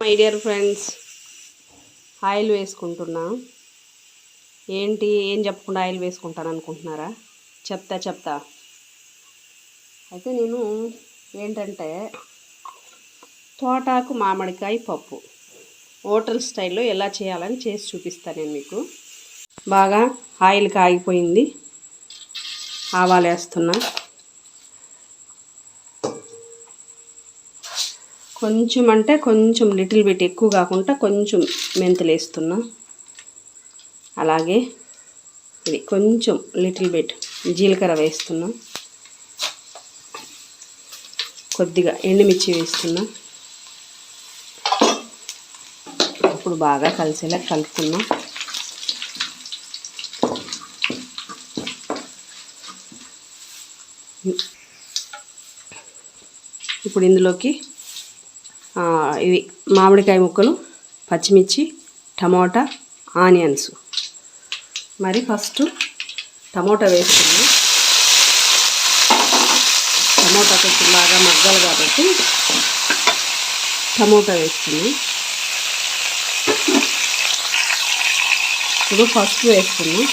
My dear friends oil వేసుకుంటున్నా. ఏంటి ఏం చెప్పకుండా ఆయిల్ వేసుకుంటాను అనుకుంటున్నారా? చెప్తా చెప్తా. అయితే నేను ఏంటంటే తోటాకు మామిడికాయ పప్పు. హోటల్ స్టైల్లో ఎలా చేయాలని చేసి చూపిస్తాను నేను మీకు. బాగా ఆయిల్ కాగిపోయింది ఆవాలు వేస్తున్నా. కొంచెం అంటే కొంచెం లిటిల్ బిట్ ఎక్కువ కాకుండా కొంచెం మెంతులు వేస్తున్నా. అలాగే ఇది కొంచెం లిటిల్ బిట్ జీలకర్ర వేస్తున్నా. కొద్దిగా ఎండుమిర్చి వేస్తున్నా. ఇప్పుడు బాగా కలిసేలా కలుపుకున్నా ఇప్పుడు ఇందులోకి ఇవి మామిడికాయ ముక్కలు పచ్చిమిర్చి టమోటా ఆనియన్స్. మరి ఫస్ట్ టమోటా వేసుకున్నాం టమోటా కొంచెం బాగా మగ్గాలి కాబట్టి టమోటా వేసుకున్నాం ఇప్పుడు పసుపు వేసుకున్నాం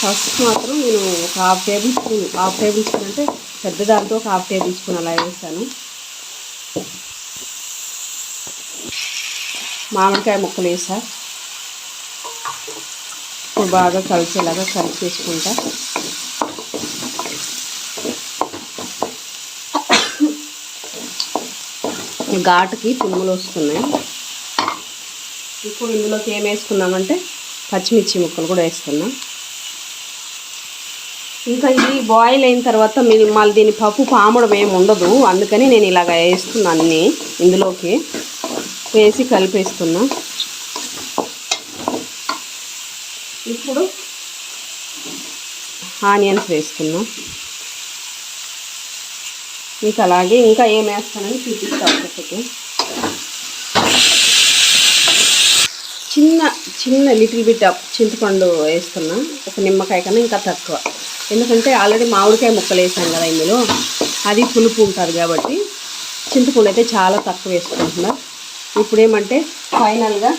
ఫస్ట్ మాత్రం నేను ఒక half tablespoon half tablespoon అంటే పెద్ద దాంతో ఒక హాఫ్ టేబుల్ స్పూన్ అలా వేసాను. మామిడికాయ ముక్కలు వేసా. ఇప్పుడు బాగా కలిసేలాగా కలిపేసుకుంటా ఘాటుకి తుమ్ములు వస్తున్నాయి. ఇప్పుడు ఇందులోకి ఏం వేసుకున్నామంటే పచ్చిమిర్చి ముక్కలు కూడా వేసుకున్నాం ఇంకా ఇది బాయిల్ అయిన తర్వాత మీరు మళ్ళీ దీని పప్పు పామడం ఏమి ఉండదు. అందుకని నేను ఇలాగ వేస్తున్నా అన్నీ ఇందులోకి. వేసి కలిపేస్తున్నా. ఇప్పుడు ఆనియన్స్ వేస్తున్నా. మీకు అలాగే ఇంకా ఏం వేస్తానని చూపిస్తాను ఒకటి. చిన్న చిన్న లిటిల్ బిట్ చింతపండు వేస్తున్నా. ఒక నిమ్మకాయ కన్నా ఇంకా తక్కువ. ఎందుకంటే ఆల్రెడీ మామిడికాయ ముక్కలు వేసాం కదా ఇందులో. అది పులుపు ఉంటుంది కాబట్టి చింతపండు అయితే చాలా తక్కువ వేసుకుంటున్నా. ఇప్పుడు ఏమంటే ఫైనల్గా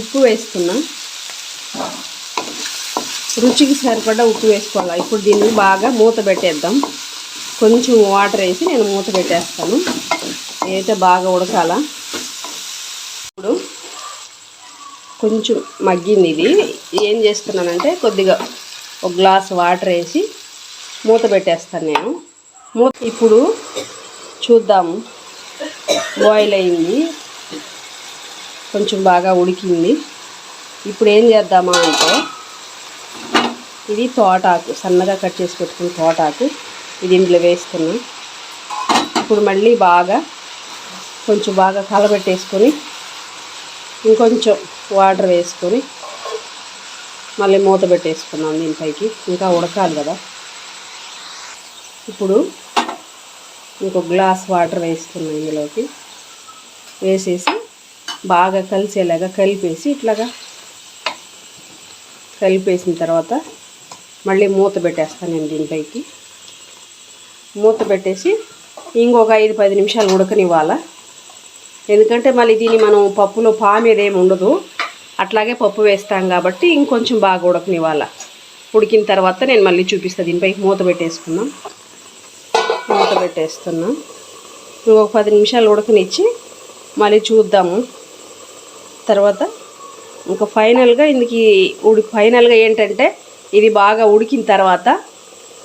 ఉప్పు వేసుకున్నా. రుచికి సరిపడా ఉప్పు వేసుకోవాలి. ఇప్పుడు దీన్ని బాగా మూత పెట్టేద్దాం. కొంచెం వాటర్ వేసి నేను మూత పెట్టేస్తాను. అయితే బాగా ఉడకాల. ఇప్పుడు కొంచెం మగ్గింది ఇది. ఏం చేస్తున్నానంటే కొద్దిగా ఒక గ్లాస్ వాటర్ వేసి మూత పెట్టేస్తాను నేను. మూత ఇప్పుడు చూద్దాము బాయిల్ అయింది. కొంచెం బాగా ఉడికింది. ఇప్పుడు ఏం చేద్దామా అంటే ఇది తోటాకు సన్నగా కట్ చేసి పెట్టుకున్న తోటాకు ఇది ఇంట్లో వేసుకున్నాం ఇప్పుడు మళ్ళీ బాగా కొంచెం బాగా కలబెట్టేసుకొని ఇంకొంచెం వాటర్ వేసుకొని మళ్ళీ మూత పెట్టేసుకున్నాం దీనిపైకి ఇంకా ఉడకాలి కదా. ఇప్పుడు ఇంకొక గ్లాస్ వాటర్ వేసుకున్నాం ఇందులోకి. వేసేసి బాగా కలిసేలాగా కలిపేసి ఇట్లాగా కలిపేసిన తర్వాత మళ్ళీ మూత పెట్టేస్తాను నేను దీనిపైకి మూత పెట్టేసి ఇంకొక ఐదు పది నిమిషాలు ఉడకనివ్వాలా? ఎందుకంటే మళ్ళీ దీన్ని మనం పప్పులో పామేదేమి ఉండదు. అట్లాగే పప్పు వేస్తాం కాబట్టి ఇంకొంచెం బాగా ఉడకనివ్వాల. ఉడికిన తర్వాత నేను మళ్ళీ చూపిస్తాను దీనిపైకి మూత పెట్టేసుకున్నాం మూత పెట్టేస్తున్నాం. ఇంకొక పది నిమిషాలు ఉడకనిచ్చి మళ్ళీ చూద్దాము. తర్వాత ఇంకా ఫైనల్గా ఇందుకి ఉడి ఫైనల్గా ఏంటంటే ఇది బాగా ఉడికిన తర్వాత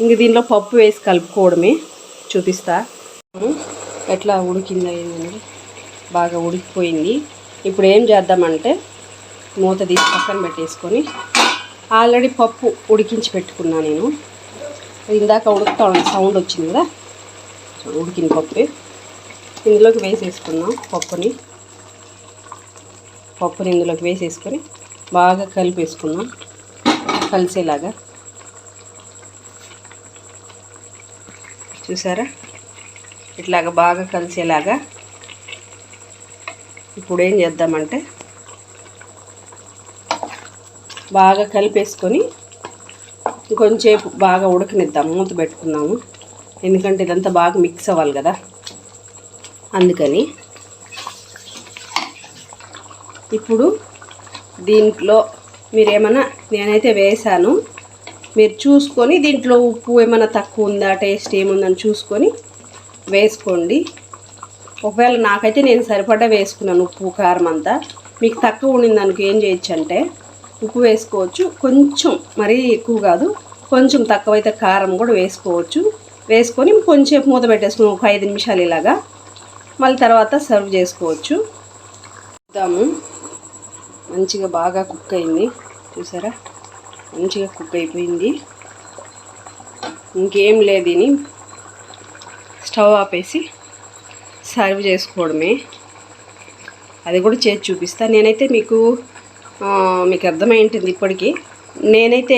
ఇంక దీనిలో పప్పు వేసి కలుపుకోవడమే. చూపిస్తా. ఎట్లా ఉడికిందా ఏంటంటే బాగా ఉడికిపోయింది. ఇప్పుడు ఏం చేద్దామంటే మూత తీసి పక్కన పెట్టేసుకొని ఆల్రెడీ పప్పు ఉడికించి పెట్టుకున్నా నేను. ఇందాక ఉడుకుతా సౌండ్ వచ్చింది కదా? ఉడికిన పప్పు. ఇందులోకి వేసేసుకున్నాం పప్పుని. పప్పుని ఇందులోకి వేసేసుకొని బాగా కలిపేసుకున్నాం కలిసేలాగా. చూసారా? ఇట్లాగా బాగా కలిసేలాగా ఇప్పుడు ఏం చేద్దామంటే బాగా కలిపేసుకొని ఇంకొంచేపు బాగా ఉడకనిద్దాం మూత పెట్టుకున్నాము. ఎందుకంటే ఇదంతా బాగా మిక్స్ అవ్వాలి కదా. అందుకని ఇప్పుడు దీంట్లో మీరు ఏమైనా నేనైతే వేసాను మీరు చూసుకొని దీంట్లో ఉప్పు ఏమైనా తక్కువ ఉందా టేస్ట్ ఏముందని చూసుకొని వేసుకోండి. ఒకవేళ నాకైతే నేను సరిపడా వేసుకున్నాను ఉప్పు కారం అంతా. మీకు తక్కువ ఉండింది దానికి ఏం చేయొచ్చు అంటే ఉప్పు వేసుకోవచ్చు. కొంచెం మరీ ఎక్కువ కాదు కొంచెం తక్కువైతే కారం కూడా వేసుకోవచ్చు. వేసుకొని కొంచెం మూత పెట్టేసుకుని ఒక ఐదు నిమిషాలు ఇలాగా మళ్ళీ తర్వాత సర్వ్ చేసుకోవచ్చు. చూద్దాము. మంచిగా బాగా కుక్ అయింది. చూసారా? మంచిగా కుక్ అయిపోయింది. ఇంకేం లేదు స్టవ్ ఆపేసి సర్వ్ చేసుకోవడమే. అది కూడా చేసి చూపిస్తా. నేనైతే మీకు మీకు అర్థమై ఉంటుంది ఇప్పటికీ. నేనైతే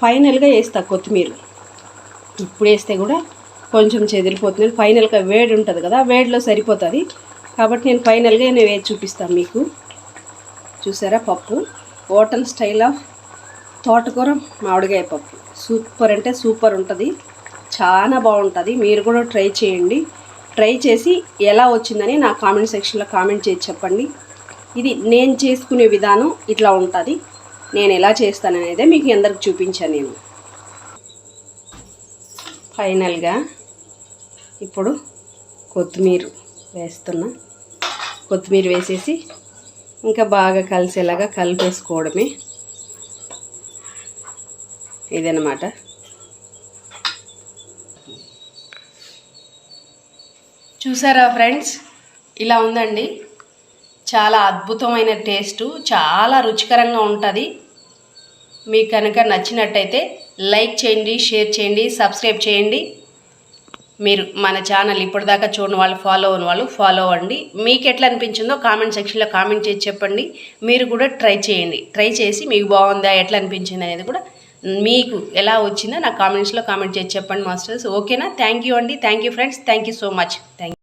ఫైనల్గా వేస్తా కొత్తిమీర. ఇప్పుడు వేస్తే కూడా కొంచెం చెదిరిపోతుంది. ఫైనల్గా వేడి ఉంటుంది కదా వేడిలో సరిపోతుంది. కాబట్టి నేను ఫైనల్గా నేను వేసి చూపిస్తాను మీకు. చూసారా పప్పు? హోటల్ స్టైల్ ఆఫ్ తోటకూర మామిడికాయ పప్పు. సూపర్ అంటే సూపర్ ఉంటుంది. చాలా బాగుంటుంది. మీరు కూడా ట్రై చేయండి. ట్రై చేసి ఎలా వచ్చిందని నా కామెంట్ సెక్షన్లో కామెంట్ చేసి చెప్పండి. ఇది నేను చేసుకునే విధానం ఇట్లా ఉంటుంది. నేను ఎలా చేస్తాననేది మీకు అందరికి చూపించాను నేను. ఫైనల్గా ఇప్పుడు కొత్తిమీర వేస్తున్నా. కొత్తిమీర వేసేసి ఇంకా బాగా కలిసేలాగా కలిపేసుకోవడమే. ఇదనమాట చూసారా ఫ్రెండ్స్? ఇలా ఉందండి. చాలా అద్భుతమైన టేస్టు చాలా రుచికరంగా ఉంటుంది. మీకు కనుక నచ్చినట్టయితే లైక్ చేయండి షేర్ చేయండి సబ్స్క్రైబ్ చేయండి. మీరు మన ఛానల్ ఇప్పటిదాకా చూడని వాళ్ళు ఫాలో అయిన వాళ్ళు ఫాలో అవ్వండి. మీకు ఎట్లా అనిపించిందో కామెంట్ సెక్షన్లో కామెంట్ చేసి చెప్పండి. మీరు కూడా ట్రై చేయండి. ట్రై చేసి మీకు బాగుందా ఎట్లా అనిపించింది అనేది కూడా మీకు ఎలా వచ్చిందో నా కామెంట్స్లో కామెంట్ చేసి చెప్పండి మాస్టర్స్. ఓకేనా థ్యాంక్ యూ అండి. Thank you friends thank you so much thank